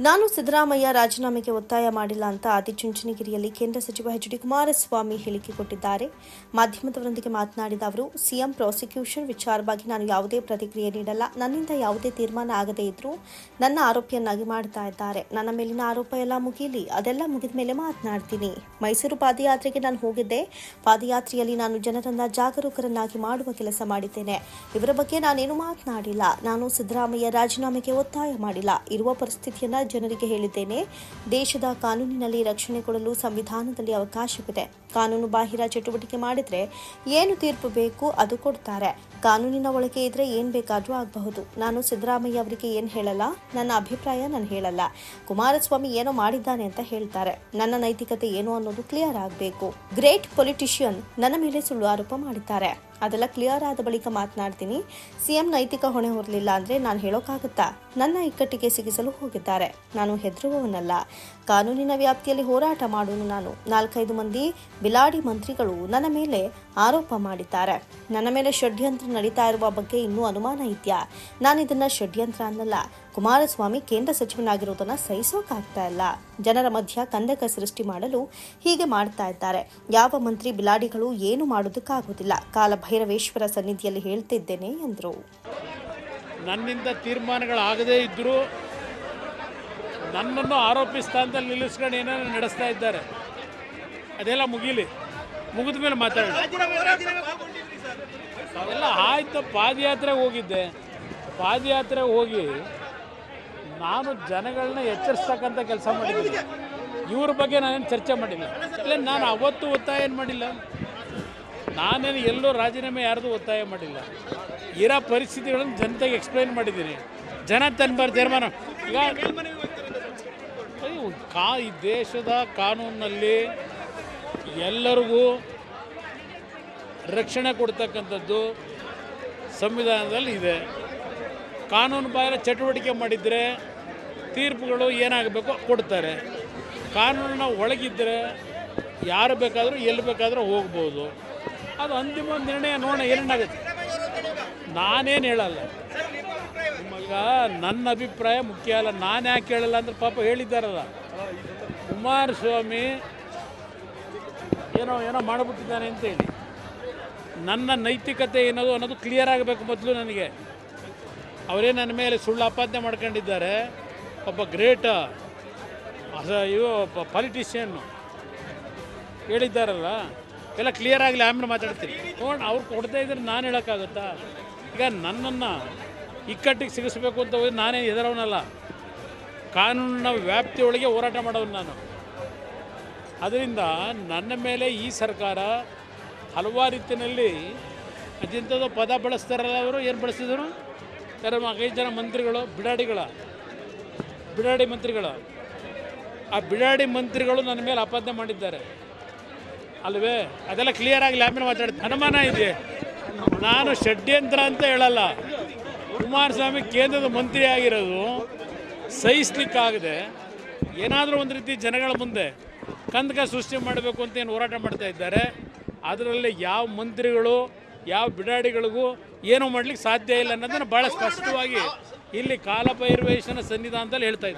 ನಾನು ಸಿದ್ದರಾಮಯ್ಯ ರಾಜೀನಾಮೆಗೆ ಒತ್ತಾಯ ಮಾಡಿಲ್ಲ ಅಂತ ಆದಿಚುಂಚನಗಿರಿಯಲ್ಲಿ ಕೇಂದ್ರ ಸಚಿವ ಎಚ್ ಡಿ ಕುಮಾರಸ್ವಾಮಿ ಹೇಳಿಕೆ ಕೊಟ್ಟಿದ್ದಾರೆ. ಮಾಧ್ಯಮದವರೊಂದಿಗೆ ಮಾತನಾಡಿದ ಅವರು, ಸಿಎಂ ಪ್ರಾಸಿಕ್ಯೂಷನ್ ವಿಚಾರವಾಗಿ ನಾನು ಯಾವುದೇ ಪ್ರತಿಕ್ರಿಯೆ ನೀಡಲ್ಲ. ನನ್ನಿಂದ ಯಾವುದೇ ತೀರ್ಮಾನ ಆಗದೇ ಇದ್ರೂ ನನ್ನ ಆರೋಪಿಯನ್ನಾಗಿ ಮಾಡ್ತಾ ಇದ್ದಾರೆ. ನನ್ನ ಮೇಲಿನ ಆರೋಪ ಎಲ್ಲ ಮುಗಿಲಿ ಅದೆಲ್ಲ ಮುಗಿದ ಮೇಲೆ ಮಾತನಾಡ್ತೀನಿ. ಮೈಸೂರು ಪಾದಯಾತ್ರೆಗೆ ನಾನು ಹೋಗಿದ್ದೆ. ಪಾದಯಾತ್ರೆಯಲ್ಲಿ ನಾನು ಜನರನ್ನ ಜಾಗರೂಕರನ್ನಾಗಿ ಮಾಡುವ ಕೆಲಸ ಮಾಡಿದ್ದೇನೆ. ಇವರ ಬಗ್ಗೆ ನಾನೇನು ಮಾತನಾಡಿಲ್ಲ. ನಾನು ಸಿದ್ದರಾಮಯ್ಯ ರಾಜೀನಾಮೆಗೆ ಒತ್ತಾಯ ಮಾಡಿಲ್ಲ. ಇರುವ ಪರಿಸ್ಥಿತಿಯನ್ನ ಜನರಿಗೆ ಹೇಳಿದ್ದೇನೆ. ದೇಶದ ಕಾನೂನಿನಲ್ಲಿ ರಕ್ಷಣೆ ಕೊಡಲು ಸಂವಿಧಾನದಲ್ಲಿ ಅವಕಾಶವಿದೆ. ಕಾನೂನು ಬಾಹಿರ ಚಟುವಟಿಕೆ ಮಾಡಿದ್ರೆ ಏನು ತೀರ್ಪು ಬೇಕು ಅದು ಕೊಡ್ತಾರೆ. ಕಾನೂನಿನ ಒಳಗೆ ಇದ್ರೆ ಏನ್ ಬೇಕಾದ್ರೂ ಆಗಬಹುದು. ನಾನು ಸಿದ್ದರಾಮಯ್ಯ ಅವರಿಗೆ ಏನ್ ಹೇಳಲ್ಲ, ನನ್ನ ಅಭಿಪ್ರಾಯ ನಾನು ಹೇಳಲ್ಲ. ಕುಮಾರಸ್ವಾಮಿ ಏನೋ ಮಾಡಿದ್ದಾನೆ ಅಂತ ಹೇಳ್ತಾರೆ. ನನ್ನ ನೈತಿಕತೆ ಏನು ಅನ್ನೋದು ಕ್ಲಿಯರ್ ಆಗಬೇಕು. ಗ್ರೇಟ್ ಪೊಲಿಟಿಷಿಯನ್ ನನ್ನ ಮೇಲೆ ಸುಳ್ಳು ಆರೋಪ ಮಾಡಿದ್ದಾರೆ. ಅದೆಲ್ಲ ಕ್ಲಿಯರ್ ಆದ ಬಳಿಕ ಮಾತನಾಡ್ತೀನಿ. ಸಿಎಂ ನೈತಿಕ ಹೊಣೆ ಹೊರಲಿಲ್ಲ ಅಂದ್ರೆ ನಾನು ಹೇಳೋಕ್ಕಾಗುತ್ತಾ ನನ್ನ ಇಕ್ಕಟ್ಟಿಗೆ ಸಿಗಿಸಲು ಹೋಗಿದ್ದಾರೆ. ನಾನು ಹೆದರುವವನಲ್ಲ. ಕಾನೂನಿನ ವ್ಯಾಪ್ತಿಯಲ್ಲಿ ಹೋರಾಟ ಮಾಡೋನು ನಾನು. ನಾಲ್ಕೈದು ಮಂದಿ ಬಿಲಾಡಿ ಮಂತ್ರಿಗಳು ನನ್ನ ಮೇಲೆ ಆರೋಪ ಮಾಡಿದ್ದಾರೆ. ನನ್ನ ಮೇಲೆ ಷಡ್ಯಂತ್ರ ನಡೀತಾ ಇರುವ ಬಗ್ಗೆ ಇನ್ನೂ ಅನುಮಾನ ಇದೆಯಾ? ನಾನು ಇದನ್ನ ಷಡ್ಯಂತ್ರ ಅನ್ನಲ್ಲ. ಕುಮಾರಸ್ವಾಮಿ ಕೇಂದ್ರ ಸಚಿವನಾಗಿರೋದನ್ನ ಸಹಿಸೋಕಾಗ್ತಾ ಇಲ್ಲ. ಜನರ ಮಧ್ಯ ಕಂದಕ ಸೃಷ್ಟಿ ಮಾಡಲು ಹೀಗೆ ಮಾಡ್ತಾ ಇದ್ದಾರೆ. ಯಾವ ಮಂತ್ರಿ ಬಿಲಾಡಿಗಳು ಏನು ಮಾಡೋದಕ್ಕಾಗೋದಿಲ್ಲ ಕಾಲಭೈರವೇಶ್ವರ ಸನ್ನಿಧಿಯಲ್ಲಿ ಹೇಳ್ತಿದ್ದೇನೆ ಎಂದರು. ನನ್ನಿಂದ ತೀರ್ಮಾನಗಳಾಗದೇ ಇದ್ದರೂ ನನ್ನನ್ನು ಆರೋಪಿ ಸ್ಥಾನದಲ್ಲಿ ನಿಲ್ಲಿಸ್ಕೊಂಡು ಏನೇನೋ ನಡೆಸ್ತಾ ಇದ್ದಾರೆ. ಅದೆಲ್ಲ ಮುಗೀಲಿ. ಮುಗಿದ ಮೇಲೆ ಮಾತಾಡೋಣ. ಎಲ್ಲ ಆಯ್ತು ಪಾದಯಾತ್ರೆಗೆ ಹೋಗಿದ್ದೆ. ಪಾದಯಾತ್ರೆಗೆ ಹೋಗಿ ನಾನು ಜನಗಳನ್ನ ಎಚ್ಚರಿಸ್ತಕ್ಕಂಥ ಕೆಲಸ ಮಾಡಿದ್ದೀನಿ. ಇವ್ರ ಬಗ್ಗೆ ನಾನೇನು ಚರ್ಚೆ ಮಾಡಿಲ್ಲ. ಇಲ್ಲ, ನಾನು ಅವತ್ತು ಒತ್ತಾಯ ಏನು ಮಾಡಿಲ್ಲ. ನಾನೇನು ಎಲ್ಲೂ ರಾಜೀನಾಮೆ ಯಾರ್ದು ಒತ್ತಾಯ ಮಾಡಿಲ್ಲ. ಇರೋ ಪರಿಸ್ಥಿತಿಗಳನ್ನು ಜನತೆಗೆ ಎಕ್ಸ್ಪ್ಲೈನ್ ಮಾಡಿದ್ದೀನಿ. ಜನ ತನ್ಬಾರ ತೀರ್ಮಾನ. ಈಗ ಕಾ, ಈ ದೇಶದ ಕಾನೂನಿನಲ್ಲಿ ಎಲ್ಲರಿಗೂ ರಕ್ಷಣೆ ಕೊಡ್ತಕ್ಕಂಥದ್ದು ಸಂವಿಧಾನದಲ್ಲಿ ಇದೆ. ಕಾನೂನು ಬಾಹಿರ ಚಟುವಟಿಕೆ ಮಾಡಿದರೆ ತೀರ್ಪುಗಳು ಏನಾಗಬೇಕು ಕೊಡ್ತಾರೆ. ಕಾನೂನಿನ ಒಳಗಿದ್ದರೆ ಯಾರು ಬೇಕಾದರೂ ಎಲ್ಲಿ ಬೇಕಾದರೂ ಹೋಗ್ಬೋದು. ಅದು ಅಂತಿಮ ನಿರ್ಣಯ ನೋಡೋಣ ಏನೇನಾಗುತ್ತೆ. ನಾನೇನು ಹೇಳಲ್ಲ. ಈಗ ನನ್ನ ಅಭಿಪ್ರಾಯ ಮುಖ್ಯ ಅಲ್ಲ. ನಾನು ಯಾಕೆ ಹೇಳಲ್ಲ ಅಂದ್ರೆ ಪಾಪ ಹೇಳಿದ್ದಾರಲ್ಲ. ಕುಮಾರಸ್ವಾಮಿ ಏನೋ ಏನೋ ಮಾಡಿಬಿಟ್ಟಿದ್ದಾನೆ ಅಂತೇಳಿ. ನನ್ನ ನೈತಿಕತೆ ಏನದು ಅನ್ನೋದು ಕ್ಲಿಯರ್ ಆಗಬೇಕು ಮೊದಲು ನನಗೆ. ಅವರೇ ನನ್ನ ಮೇಲೆ ಸುಳ್ಳು ಆಪಾದನೆ ಮಾಡ್ಕೊಂಡಿದ್ದಾರೆ. ಒಬ್ಬ ಗ್ರೇಟ್ ಇವು ಪಾಲಿಟಿಷಿಯನ್ನು ಹೇಳಿದ್ದಾರಲ್ಲ. ಎಲ್ಲ ಕ್ಲಿಯರ್ ಆಗಲಿ, ಆಮೇಲೆ ಮಾತಾಡ್ತೀನಿ. ನೋಡಿ, ಅವ್ರು ಕೊಡ್ತಾ ಇದ್ರೆ ನಾನು ಹೇಳೋಕ್ಕಾಗುತ್ತಾ? ಈಗ ನನ್ನನ್ನು ಇಕ್ಕಟ್ಟಿಗೆ ಸಿಗಿಸ್ಬೇಕು ಅಂತ ಹೋಗಿ ನಾನೇ ಹೆದರವನಲ್ಲ ಕಾನೂನಿನ ವ್ಯಾಪ್ತಿಯೊಳಗೆ ಹೋರಾಟ ಮಾಡೋನು ನಾನು. ಅದರಿಂದ ನನ್ನ ಮೇಲೆ ಈ ಸರ್ಕಾರ ಹಲವಾರು ರೀತಿಯಲ್ಲಿ ಅದಿಂಥದ್ದು ಪದ ಬಳಸ್ತಾರಲ್ಲ ಅವರು, ಏನು ಬಳಸಿದರು ಯಾರು ಐದು ಜನ ಮಂತ್ರಿಗಳು, ಬಿಡಾಡಿಗಳ. ಬಿಡಾಡಿ ಮಂತ್ರಿಗಳು. ಆ ಬಿಡಾಡಿ ಮಂತ್ರಿಗಳು ನನ್ನ ಮೇಲೆ ಅಪಾದನೆ ಮಾಡಿದ್ದಾರೆ. ಅಲ್ವೇ? ಅದೆಲ್ಲ ಕ್ಲಿಯರ್ ಆಗಿ ಆಮೇಲೆ ಮಾತಾಡ್ತೀನಿ ಅನುಮಾನ ಇದೆ. ನಾನು ಷಡ್ಯಂತ್ರ ಅಂತ ಹೇಳಲ್ಲ. ಕುಮಾರಸ್ವಾಮಿ ಕೇಂದ್ರದ ಮಂತ್ರಿ ಆಗಿರೋದು. ಸಹಿಸ್ಲಿಕ್ಕಾಗದೆ ಏನಾದರೂ ಒಂದು ರೀತಿ ಜನಗಳ ಮುಂದೆ ಕಂದಕ ಸೃಷ್ಟಿ ಮಾಡಬೇಕು ಅಂತ ಏನು ಹೋರಾಟ ಮಾಡ್ತಾ ಇದ್ದಾರೆ. ಅದರಲ್ಲಿ ಯಾವ ಮಂತ್ರಿಗಳು, ಯಾವ ಬಿಡಾಡಿಗಳಿಗೂ ಏನೂ ಮಾಡ್ಲಿಕ್ಕೆ ಸಾಧ್ಯ ಇಲ್ಲ ಅನ್ನೋದನ್ನು ಭಾಳ ಸ್ಪಷ್ಟವಾಗಿ ಇಲ್ಲಿ ಕಾಲಪೈರ್ವೇಶನ ಸನ್ನಿಧಾನದಲ್ಲಿ ಹೇಳ್ತಾ